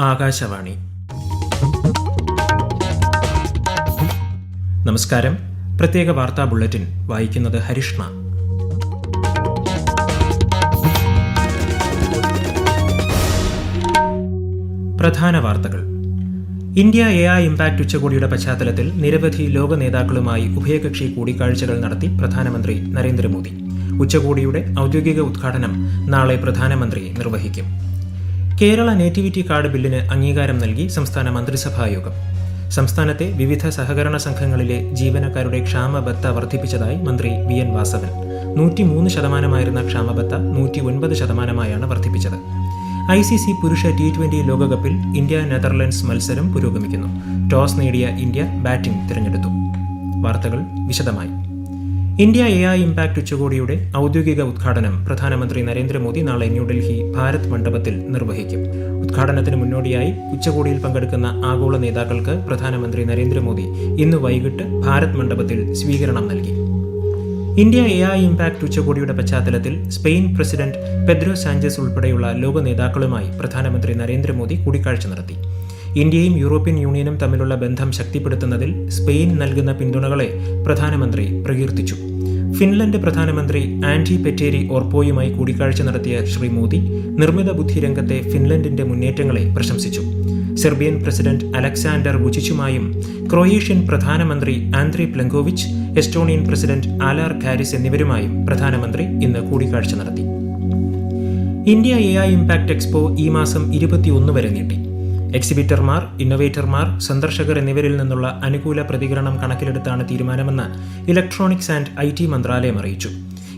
ആകാശവാണി. നമസ്കാരം. പ്രത്യേക വാർത്താ ബുള്ളറ്റിൻ വായിക്കുന്നത് ഹരിഷ്ണ. പ്രധാന വാർത്തകൾ. ഇന്ത്യ എ ഐ ഇംപാക്ട് ഉച്ചകോടിയുടെ പശ്ചാത്തലത്തിൽ നിരവധി ലോക നേതാക്കളുമായി ഉഭയകക്ഷി കൂടിക്കാഴ്ചകൾ നടത്തി പ്രധാനമന്ത്രി നരേന്ദ്രമോദി. ഉച്ചകോടിയുടെ ഔദ്യോഗിക ഉദ്ഘാടനം നാളെ പ്രധാനമന്ത്രി നിർവഹിക്കും. കേരള നേറ്റിവിറ്റി കാർഡ് ബില്ലിന് അംഗീകാരം നൽകി സംസ്ഥാന മന്ത്രിസഭായോഗം സംസ്ഥാനത്തെ വിവിധ സഹകരണ സംഘങ്ങളിലെ ജീവനക്കാരുടെ ക്ഷാമബത്ത വർദ്ധിപ്പിച്ചതായി മന്ത്രി വി എൻ വാസവൻ. നൂറ്റിമൂന്ന് ശതമാനമായിരുന്ന ക്ഷാമബത്ത നൂറ്റി ഒൻപത് ശതമാനമായാണ് വർദ്ധിപ്പിച്ചത്. ഐ സി സി പുരുഷ ടി ട്വന്റി ലോകകപ്പിൽ ഇന്ത്യ നെതർലൻഡ്സ് മത്സരം പുരോഗമിക്കുന്നു. ടോസ് നേടിയ ഇന്ത്യ ബാറ്റിംഗ് തിരഞ്ഞെടുത്തു. വാർത്തകൾ വിശദമായി. ഇന്ത്യ എ ഐ ഇമ്പാക്ട് ഉച്ചകോടിയുടെ ഔദ്യോഗിക ഉദ്ഘാടനം പ്രധാനമന്ത്രി നരേന്ദ്രമോദി നാളെ ന്യൂഡൽഹി ഭാരത് മണ്ഡപത്തിൽ നിർവഹിക്കും. ഉദ്ഘാടനത്തിന് മുന്നോടിയായി ഉച്ചകോടിയിൽ പങ്കെടുക്കുന്ന ആഗോള നേതാക്കൾക്ക് പ്രധാനമന്ത്രി നരേന്ദ്രമോദി ഇന്ന് വൈകിട്ട് ഭാരത് മണ്ഡപത്തിൽ സ്വീകരണം നൽകി. ഇന്ത്യ എ ഐ ഇമ്പാക്ട് ഉച്ചകോടിയുടെ പശ്ചാത്തലത്തിൽ സ്പെയിൻ പ്രസിഡന്റ് പെദ്രോ സാഞ്ചസ് ഉൾപ്പെടെയുള്ള ലോക നേതാക്കളുമായി പ്രധാനമന്ത്രി നരേന്ദ്രമോദി കൂടിക്കാഴ്ച നടത്തി. ഇന്ത്യയും യൂറോപ്യൻ യൂണിയനും തമ്മിലുള്ള ബന്ധം ശക്തിപ്പെടുത്തുന്നതിൽ സ്പെയിൻ നൽകുന്ന പിന്തുണകളെ പ്രധാനമന്ത്രി പ്രകീർത്തിച്ചു. ഫിൻലൻഡ് പ്രധാനമന്ത്രി ആൻഡി പെറ്റേരി ഓർപ്പോയുമായി കൂടിക്കാഴ്ച നടത്തിയ ശ്രീ മോദി നിർമ്മിത ബുദ്ധി രംഗത്തെ ഫിൻലൻഡിന്റെ മുന്നേറ്റങ്ങളെ പ്രശംസിച്ചു. സെർബിയൻ പ്രസിഡന്റ് അലക്സാണ്ടർ വുചിച്ചുമായും ക്രൊയേഷ്യൻ പ്രധാനമന്ത്രി Andrej Plenkovic Estonian president Alar Karis എന്നിവരുമായും പ്രധാനമന്ത്രി ഇന്ന് കൂടിക്കാഴ്ച നടത്തി. India A I impact expo ഈ മാസം ഇരുപത്തിയൊന്ന് വരെ നീട്ടി. എക്സിബിറ്റർമാർ ഇന്നൊവേറ്റർമാർ സന്ദർശകർ എന്നിവരിൽ നിന്നുള്ള അനുകൂല പ്രതികരണം കണക്കിലെടുത്താണ് തീരുമാനമെന്ന് ഇലക്ട്രോണിക്സ് ആൻഡ് ഐ ടി മന്ത്രാലയം അറിയിച്ചു.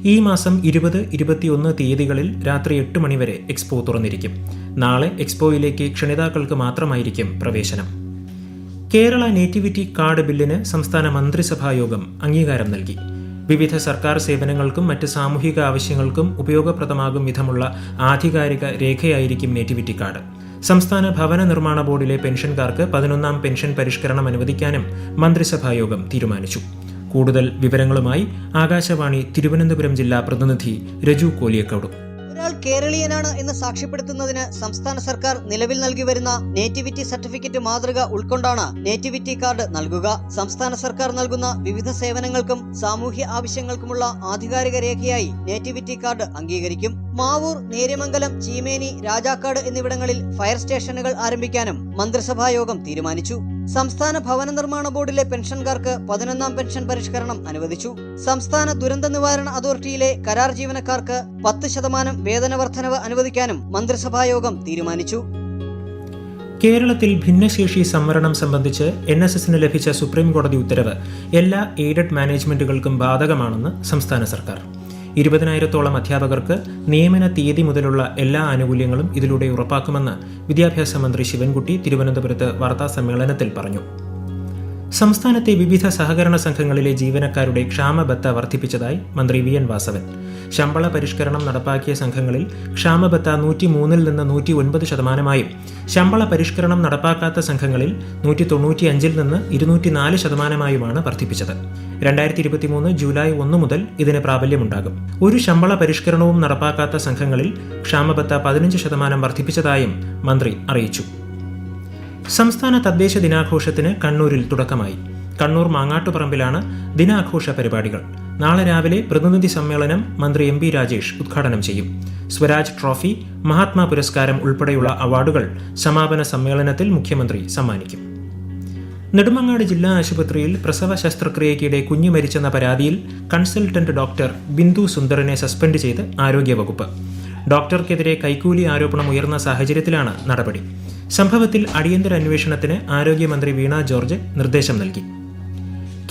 ഈ മാസം ഇരുപത് ഇരുപത്തിയൊന്ന് തീയതികളിൽ രാത്രി എട്ട് മണിവരെ എക്സ്പോ തുറന്നിരിക്കും. നാളെ എക്സ്പോയിലേക്ക് ക്ഷണിതാക്കൾക്ക് മാത്രമായിരിക്കും പ്രവേശനം. കേരള നേറ്റിവിറ്റി കാർഡ് ബില്ലിന് സംസ്ഥാന മന്ത്രിസഭായോഗം അംഗീകാരം നൽകി. വിവിധ സർക്കാർ സേവനങ്ങൾക്കും മറ്റ് സാമൂഹിക ആവശ്യങ്ങൾക്കും ഉപയോഗപ്രദമാകും വിധമുള്ള ആധികാരിക രേഖയായിരിക്കും നേറ്റിവിറ്റി കാർഡ്. സംസ്ഥാന ഭവന നിർമ്മാണ ബോർഡിലെ പെൻഷൻകാർക്ക് പതിനൊന്നാം പെൻഷൻ പരിഷ്കരണം അനുവദിക്കാനും മന്ത്രിസഭായോഗം തീരുമാനിച്ചു. കൂടുതൽ വിവരങ്ങളുമായി ആകാശവാണി തിരുവനന്തപുരം ജില്ലാ പ്രതിനിധി രജു കോലിയക്കോട്. ഒരാൾ കേരളീയനാണ് എന്ന് സാക്ഷ്യപ്പെടുത്തുന്നതിന് സംസ്ഥാന സർക്കാർ നിലവിൽ നൽകി വരുന്ന നേറ്റിവിറ്റി സർട്ടിഫിക്കറ്റ് മാതൃക ഉൾക്കൊണ്ടാണ് നേറ്റിവിറ്റി കാർഡ് നൽകുക. സംസ്ഥാന സർക്കാർ നൽകുന്ന വിവിധ സേവനങ്ങൾക്കും സാമൂഹ്യ ആവശ്യങ്ങൾക്കുമുള്ള ആധികാരിക രേഖയായി നേറ്റിവിറ്റി കാർഡ് അംഗീകരിക്കും. മാവൂർ നേര്യമംഗലം ചീമേനി രാജാക്കാട് എന്നിവിടങ്ങളിൽ ഫയർ സ്റ്റേഷനുകൾ ആരംഭിക്കാനും മന്ത്രിസഭാ യോഗം തീരുമാനിച്ചു. സംസ്ഥാന ഭവന നിർമ്മാണ ബോർഡിലെ പെൻഷൻകാർക്ക് പതിനൊന്നാം പെൻഷൻ പരിഷ്കരണം അനുവദിച്ചു. സംസ്ഥാന ദുരന്ത നിവാരണ അതോറിറ്റിയിലെ കരാർ ജീവനക്കാർക്ക് പത്ത് ശതമാനം വേതന വർധനവ് അനുവദിക്കാനും മന്ത്രിസഭായോഗം തീരുമാനിച്ചു. കേരളത്തിൽ ഭിന്നശേഷി സംവരണം സംബന്ധിച്ച് എൻ എസ് എസിന് ലഭിച്ച സുപ്രീംകോടതി ഉത്തരവ് എല്ലാ എയ്ഡഡ് മാനേജ്മെന്റുകൾക്കും ബാധകമാണെന്ന് സംസ്ഥാന സർക്കാർ. ഇരുപതിനായിരത്തോളം അധ്യാപകർക്ക് നിയമന തീയതി മുതലുള്ള എല്ലാ ആനുകൂല്യങ്ങളും ഇതിലൂടെ ഉറപ്പാക്കുമെന്ന് വിദ്യാഭ്യാസ മന്ത്രി ശിവൻകുട്ടി തിരുവനന്തപുരത്ത് വാർത്താ സമ്മേളനത്തിൽ പറഞ്ഞു സംസ്ഥാനത്തെ വിവിധ സഹകരണ സംഘങ്ങളിലെ ജീവനക്കാരുടെ ക്ഷാമബത്ത വർദ്ധിപ്പിച്ചതായി മന്ത്രി വി എൻ വാസവൻ. ശമ്പള പരിഷ്കരണം നടപ്പാക്കിയ സംഘങ്ങളിൽ ക്ഷാമബത്ത നൂറ്റി മൂന്നിൽ നിന്ന് നൂറ്റി ഒൻപത് ശതമാനമായും ശമ്പള പരിഷ്കരണം നടപ്പാക്കാത്ത സംഘങ്ങളിൽ നൂറ്റി തൊണ്ണൂറ്റി അഞ്ചിൽ നിന്ന് ഇരുന്നൂറ്റി നാല് ശതമാനമായുമാണ് വർദ്ധിപ്പിച്ചത്. രണ്ടായിരത്തി ഇരുപത്തിമൂന്ന് ജൂലൈ ഒന്ന് മുതൽ ഇതിന് പ്രാബല്യമുണ്ടാകും. ഒരു ശമ്പള പരിഷ്കരണവും നടപ്പാക്കാത്ത സംഘങ്ങളിൽ ക്ഷാമബത്ത പതിനഞ്ച് ശതമാനം വർദ്ധിപ്പിച്ചതായും മന്ത്രി അറിയിച്ചു. സംസ്ഥാന തദ്ദേശ ദിനാഘോഷത്തിന് കണ്ണൂരിൽ തുടക്കമായി. കണ്ണൂർ മാങ്ങാട്ടുപറമ്പിലാണ് ദിനാഘോഷ പരിപാടികൾ. നാളെ രാവിലെ പ്രതിനിധി സമ്മേളനം മന്ത്രി എം പി രാജേഷ് ഉദ്ഘാടനം ചെയ്യും. സ്വരാജ് ട്രോഫി മഹാത്മാ പുരസ്കാരം ഉൾപ്പെടെയുള്ള അവാർഡുകൾ സമാപന സമ്മേളനത്തിൽ മുഖ്യമന്ത്രി സമ്മാനിക്കും. നെടുമങ്ങാട് ജില്ലാ ആശുപത്രിയിൽ പ്രസവ ശസ്ത്രക്രിയയ്ക്കിടെ കുഞ്ഞു മരിച്ചെന്ന പരാതിയിൽ കൺസൾട്ടന്റ് ഡോക്ടർ ബിന്ദു സുന്ദറിനെ സസ്പെൻഡ് ചെയ്ത് ആരോഗ്യവകുപ്പ്. ഡോക്ടർക്കെതിരെ കൈക്കൂലി ആരോപണം ഉയർന്ന സാഹചര്യത്തിലാണ് നടപടി. സംഭവത്തിൽ അടിയന്തര അന്വേഷണത്തിന് ആരോഗ്യമന്ത്രി വീണ ജോർജ് നിർദ്ദേശം നൽകി.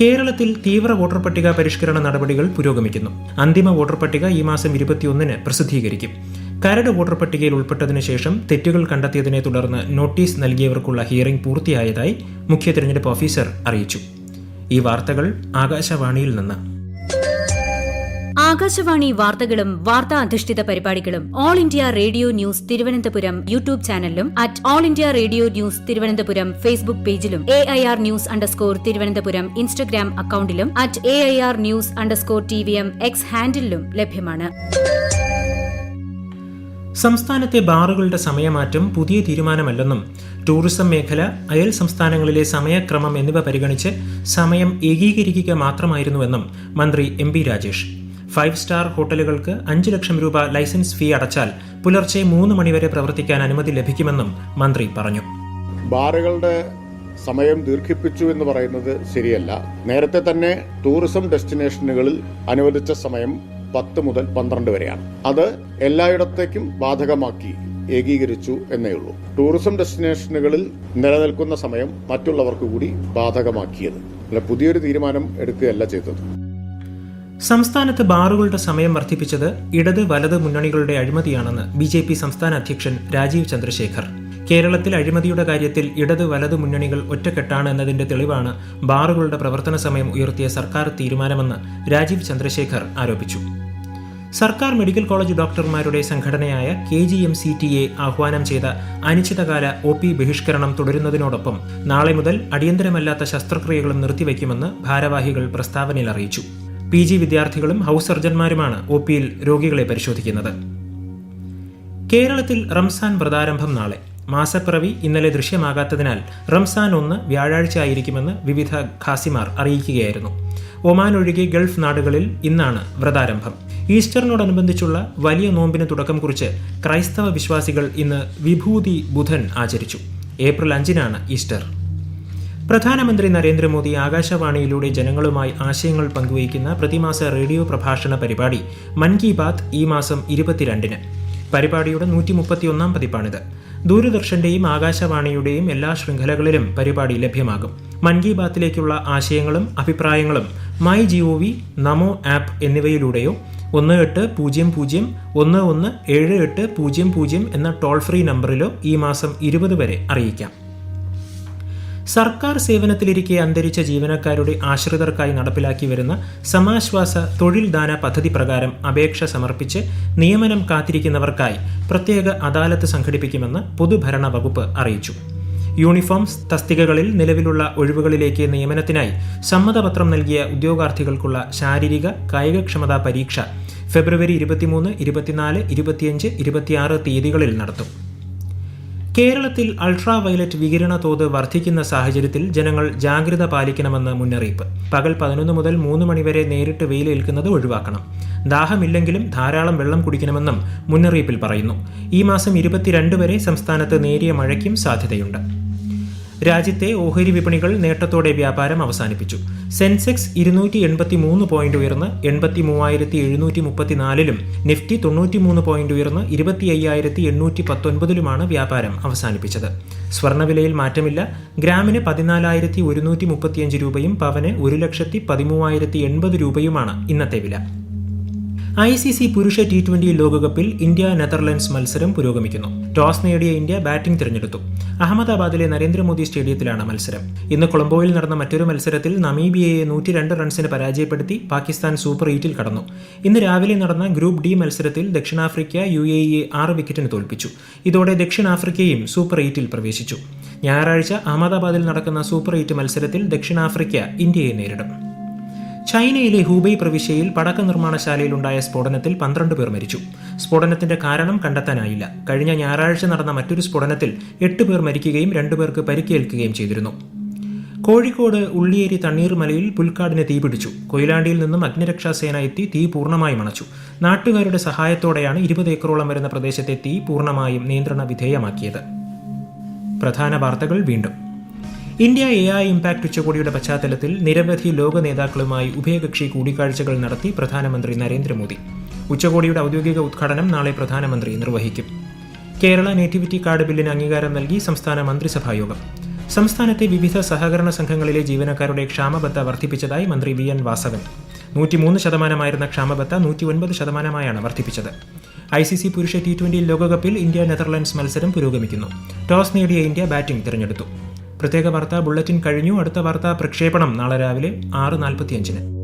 കേരളത്തിൽ തീവ്ര വോട്ടർ പട്ടിക പരിഷ്കരണ നടപടികൾ പുരോഗമിക്കുന്നു. അന്തിമ വോട്ടർ പട്ടിക ഈ മാസം ഇരുപത്തിയൊന്നിന് പ്രസിദ്ധീകരിക്കും. കരട് വോട്ടർ പട്ടികയിൽ ഉൾപ്പെട്ടതിനു ശേഷം തെറ്റുകൾ കണ്ടെത്തിയതിനെ തുടർന്ന് നോട്ടീസ് നൽകിയവർക്കുള്ള ഹിയറിംഗ് പൂർത്തിയായതായി മുഖ്യ തിരഞ്ഞെടുപ്പ് ഓഫീസർ അറിയിച്ചു. ഈ വാർത്തകൾ ആകാശവാണിയിൽ നിന്ന്. ആകാശവാണി വാർത്തകളും വാർത്താ അധിഷ്ഠിത പരിപാടികളും all India radio news Thiruvananthapuram YouTube ചാനലിലും at all India radio news Thiruvananthapuram Facebook പേജിലും A I R news underscore Thiruvananthapuram Instagram അക്കൌണ്ടിലും at A I R news underscore T V M X ഹാൻഡിലും ലഭ്യമാണ്. സംസ്ഥാനത്തെ ബാറുകളുടെ സമയമാറ്റം പുതിയ തീരുമാനമല്ലെന്നും ടൂറിസം മേഖല അയൽ സംസ്ഥാനങ്ങളിലെ സമയക്രമം എന്നിവ പരിഗണിച്ച് സമയം ഏകീകരിക്കുക മാത്രമായിരുന്നുവെന്നും മന്ത്രി എം രാജേഷ്. ഫൈവ് സ്റ്റാർ ഹോട്ടലുകൾക്ക് അഞ്ച് ലക്ഷം രൂപ ലൈസൻസ് ഫീ അടച്ചാൽ പുലർച്ചെ മൂന്ന് മണിവരെ പ്രവർത്തിക്കാൻ അനുമതി ലഭിക്കുമെന്നും മന്ത്രി പറഞ്ഞു. ബാറുകളുടെ സമയം ദീർഘിപ്പിച്ചു എന്ന് പറയുന്നത് ശരിയല്ല. നേരത്തെ തന്നെ ടൂറിസം ഡെസ്റ്റിനേഷനുകളിൽ അനുവദിച്ച സമയം പത്ത് മുതൽ പന്ത്രണ്ട് വരെയാണ്. അത് എല്ലായിടത്തേക്കും ബാധകമാക്കി ഏകീകരിച്ചു എന്നേ ഉള്ളൂ. ടൂറിസം ഡെസ്റ്റിനേഷനുകളിൽ നിലനിൽക്കുന്ന സമയം മറ്റുള്ളവർക്ക് കൂടി ബാധകമാക്കിയത്. അല്ല പുതിയൊരു തീരുമാനം എടുക്കുകയല്ല ചെയ്തത്. സംസ്ഥാനത്ത് ബാറുകളുടെ സമയം വർദ്ധിപ്പിച്ചത് ഇടത് വലത് മുന്നണികളുടെ അഴിമതിയാണെന്ന് ബി ജെ പി സംസ്ഥാന അധ്യക്ഷൻ രാജീവ് ചന്ദ്രശേഖർ. കേരളത്തിൽ അഴിമതിയുടെ കാര്യത്തിൽ ഇടത് വലത് മുന്നണികൾ ഒറ്റക്കെട്ടാണ് എന്നതിന്റെ തെളിവാണ് ബാറുകളുടെ പ്രവർത്തന സമയം ഉയർത്തിയ സർക്കാർ തീരുമാനമെന്ന് രാജീവ് ചന്ദ്രശേഖർ ആരോപിച്ചു. സർക്കാർ മെഡിക്കൽ കോളേജ് ഡോക്ടർമാരുടെ സംഘടനയായ K G M C T A ആഹ്വാനം ചെയ്ത അനിശ്ചിതകാല ഒ പി ബഹിഷ്കരണം തുടരുന്നതിനോടൊപ്പം നാളെ മുതൽ അടിയന്തരമല്ലാത്ത ശസ്ത്രക്രിയകളും നിർത്തിവെക്കുമെന്ന് ഭാരവാഹികൾ പ്രസ്താവനയിൽ അറിയിച്ചു. പി ജി വിദ്യാർത്ഥികളും ഹൗസ് സർജന്മാരുമാണ് ഒ പിയിൽ രോഗികളെ പരിശോധിക്കുന്നത്. കേരളത്തിൽ റംസാൻ വ്രതാരംഭം നാളെ. മാസപ്പിറവി ഇന്നലെ ദൃശ്യമാകാത്തതിനാൽ റംസാൻ ഒന്ന് വ്യാഴാഴ്ച ആയിരിക്കുമെന്ന് വിവിധ ഖാസിമാർ അറിയിക്കുകയായിരുന്നു. ഒമാൻ ഒഴികെ ഗൾഫ് നാടുകളിൽ ഇന്നാണ് വ്രതാരംഭം. ഈസ്റ്ററിനോടനുബന്ധിച്ചുള്ള വലിയ നോമ്പിന് തുടക്കം കുറിച്ച് ക്രൈസ്തവ വിശ്വാസികൾ ഇന്ന് വിഭൂതി ബുധൻ ആചരിച്ചു. ഏപ്രിൽ അഞ്ചിനാണ് ഈസ്റ്റർ. പ്രധാനമന്ത്രി നരേന്ദ്രമോദി ആകാശവാണിയിലൂടെ ജനങ്ങളുമായി ആശയങ്ങൾ പങ്കുവയ്ക്കുന്ന പ്രതിമാസ റേഡിയോ പ്രഭാഷണ പരിപാടി മൻ കി ബാത് ഈ മാസം ഇരുപത്തിരണ്ടിന്. പരിപാടിയുടെ നൂറ്റി മുപ്പത്തിയൊന്നാം പതിപ്പാണിത്. ദൂരദർശന്റെയും ആകാശവാണിയുടെയും എല്ലാ ശൃംഖലകളിലും പരിപാടി ലഭ്യമാകും. മൻ കി ബാത്തിലേക്കുള്ള ആശയങ്ങളും അഭിപ്രായങ്ങളും my G O V NaMo app എന്നിവയിലൂടെയോ ഒന്ന് എട്ട് പൂജ്യം പൂജ്യം ഒന്ന് ഒന്ന് ഏഴ് എട്ട് പൂജ്യം പൂജ്യം എന്ന ടോൾ ഫ്രീ നമ്പറിലോ ഈ മാസം ഇരുപത് വരെ അറിയിക്കാം. സർക്കാർ സേവനത്തിലിരിക്കെ അന്തരിച്ച ജീവനക്കാരുടെ ആശ്രിതർക്കായി നടപ്പിലാക്കി വരുന്ന സമാശ്വാസ തൊഴിൽ ദാന പദ്ധതി പ്രകാരം അപേക്ഷ സമർപ്പിച്ച് നിയമനം കാത്തിരിക്കുന്നവർക്കായി പ്രത്യേക അദാലത്ത് സംഘടിപ്പിക്കുമെന്ന് പൊതുഭരണ വകുപ്പ് അറിയിച്ചു. യൂണിഫോംസ് തസ്തികകളിൽ നിലവിലുള്ള ഒഴിവുകളിലേക്ക് നിയമനത്തിനായി സമ്മതപത്രം നൽകിയ ഉദ്യോഗാർത്ഥികൾക്കുള്ള ശാരീരിക കായികക്ഷമതാ പരീക്ഷ ഫെബ്രുവരി ഇരുപത്തിമൂന്ന് ഇരുപത്തിനാല് ഇരുപത്തിയഞ്ച് ഇരുപത്തിയാറ് തീയതികളിൽ നടത്തും. കേരളത്തിൽ അൾട്രാ വയലറ്റ് വികിരണ തോത് വർദ്ധിക്കുന്ന സാഹചര്യത്തിൽ ജനങ്ങൾ ജാഗ്രത പാലിക്കണമെന്ന് മുന്നറിയിപ്പ്. പകൽ പതിനൊന്ന് മുതൽ മൂന്ന് മണിവരെ നേരിട്ട് വെയിലേൽക്കുന്നത് ഒഴിവാക്കണം. ദാഹമില്ലെങ്കിലും ധാരാളം വെള്ളം കുടിക്കണമെന്നും മുന്നറിയിപ്പിൽ പറയുന്നു. ഈ മാസം ഇരുപത്തിരണ്ട് വരെ സംസ്ഥാനത്ത് നേരിയ മഴയ്ക്കും സാധ്യതയുണ്ട്. രാജ്യത്തെ ഓഹരി വിപണികൾ നേട്ടത്തോടെ വ്യാപാരം അവസാനിപ്പിച്ചു. സെൻസെക്സ് ഇരുന്നൂറ്റി എൺപത്തി മൂന്ന് പോയിന്റ് ഉയർന്ന് എൺപത്തി മൂവായിരത്തി എഴുന്നൂറ്റി മുപ്പത്തിനാലിലും നിഫ്റ്റി തൊണ്ണൂറ്റി മൂന്ന് പോയിന്റ് ഉയർന്ന് ഇരുപത്തി അയ്യായിരത്തി എണ്ണൂറ്റി പത്തൊൻപതിലുമാണ് വ്യാപാരം അവസാനിപ്പിച്ചത്. സ്വർണവിലയിൽ മാറ്റമില്ല. ഗ്രാമിന് പതിനാലായിരത്തി ഒരുന്നൂറ്റി മുപ്പത്തിയഞ്ച് രൂപയും പവന് ഒരു ലക്ഷത്തി പതിമൂവായിരത്തി എൺപത് രൂപയുമാണ് ഇന്നത്തെ വില. ഐ സി സി പുരുഷ ടി ട്വന്റി ലോകകപ്പിൽ ഇന്ത്യ നെതർലൻഡ്സ് മത്സരം പുരോഗമിക്കുന്നു. ടോസ് നേടിയ ഇന്ത്യ ബാറ്റിംഗ് തിരഞ്ഞെടുത്തു. അഹമ്മദാബാദിലെ നരേന്ദ്രമോദി സ്റ്റേഡിയത്തിലാണ് മത്സരം. ഇന്ന് കൊളംബോയിൽ നടന്ന മറ്റൊരു മത്സരത്തിൽ നമീബിയയെ നൂറ്റി രണ്ട് റൺസിന് പരാജയപ്പെടുത്തി പാകിസ്ഥാൻ സൂപ്പർ എയ്റ്റിൽ കടന്നു. ഇന്ന് രാവിലെ നടന്ന ഗ്രൂപ്പ് ഡി മത്സരത്തിൽ ദക്ഷിണാഫ്രിക്ക യു എ ഇയെ ആറ് വിക്കറ്റിന് തോൽപ്പിച്ചു. ഇതോടെ ദക്ഷിണാഫ്രിക്കയും സൂപ്പർ എയ്റ്റിൽ പ്രവേശിച്ചു. ഞായറാഴ്ച അഹമ്മദാബാദിൽ നടക്കുന്ന സൂപ്പർ എയ്റ്റ് മത്സരത്തിൽ ദക്ഷിണാഫ്രിക്ക ഇന്ത്യയെ നേരിടും. ചൈനയിലെ ഹൂബൈ പ്രവിശ്യയിൽ പടക്ക നിർമ്മാണശാലയിലുണ്ടായ സ്ഫോടനത്തിൽ പന്ത്രണ്ട് പേർ മരിച്ചു. സ്ഫോടനത്തിന്റെ കാരണം കണ്ടെത്താനായില്ല. കഴിഞ്ഞ ഞായറാഴ്ച നടന്ന മറ്റൊരു സ്ഫോടനത്തിൽ എട്ട് പേർ മരിക്കുകയും രണ്ടുപേർക്ക് പരിക്കേൽക്കുകയും ചെയ്തിരുന്നു. കോഴിക്കോട് ഉള്ളിയേരി തണ്ണീർമലയിൽ പുൽക്കാടിന് തീപിടിച്ചു കൊയിലാണ്ടിയിൽ നിന്നും അഗ്നിരക്ഷാസേന എത്തി തീ പൂർണമായും അണച്ചു നാട്ടുകാരുടെ സഹായത്തോടെയാണ് ഇരുപത് ഏക്കറോളം വരുന്ന പ്രദേശത്തെ തീ പൂർണമായും നിയന്ത്രണ വിധേയമാക്കിയത്. പ്രധാന വാർത്തകൾ വീണ്ടും. ഇന്ത്യ എ ഐ ഇമ്പാക്ട് ഉച്ചകോടിയുടെ പശ്ചാത്തലത്തിൽ നിരവധി ലോക നേതാക്കളുമായി ഉഭയകക്ഷി കൂടിക്കാഴ്ചകൾ നടത്തി പ്രധാനമന്ത്രി നരേന്ദ്രമോദി. ഉച്ചകോടിയുടെ ഔദ്യോഗിക ഉദ്ഘാടനം നാളെ പ്രധാനമന്ത്രി നിർവഹിക്കും. കേരള നേറ്റിവിറ്റി കാർഡ് ബില്ലിന് അംഗീകാരം നൽകി സംസ്ഥാന മന്ത്രിസഭായോഗം. സംസ്ഥാനത്തെ വിവിധ സഹകരണ സംഘങ്ങളിലെ ജീവനക്കാരുടെ ക്ഷാമബത്ത വർദ്ധിപ്പിച്ചതായി മന്ത്രി വി എൻ വാസവൻ. നൂറ്റിമൂന്ന് ശതമാനമായിരുന്ന ക്ഷാമബത്ത നൂറ്റി ഒൻപത് ശതമാനമായാണ് വർദ്ധിപ്പിച്ചത്. ഐ സി സി പുരുഷ ടി ട്വന്റി ലോകകപ്പിൽ ഇന്ത്യ നെതർലൻഡ്സ് മത്സരം പുരോഗമിക്കുന്നു. ടോസ് നേടിയ ഇന്ത്യ ബാറ്റിംഗ് തിരഞ്ഞെടുത്തു. പ്രത്യേക വാർത്താ ബുള്ളറ്റിൻ കഴിഞ്ഞു. അടുത്ത വാർത്താ പ്രക്ഷേപണം നാളെ രാവിലെ ആറ് നാൽപ്പത്തിയഞ്ചിന്.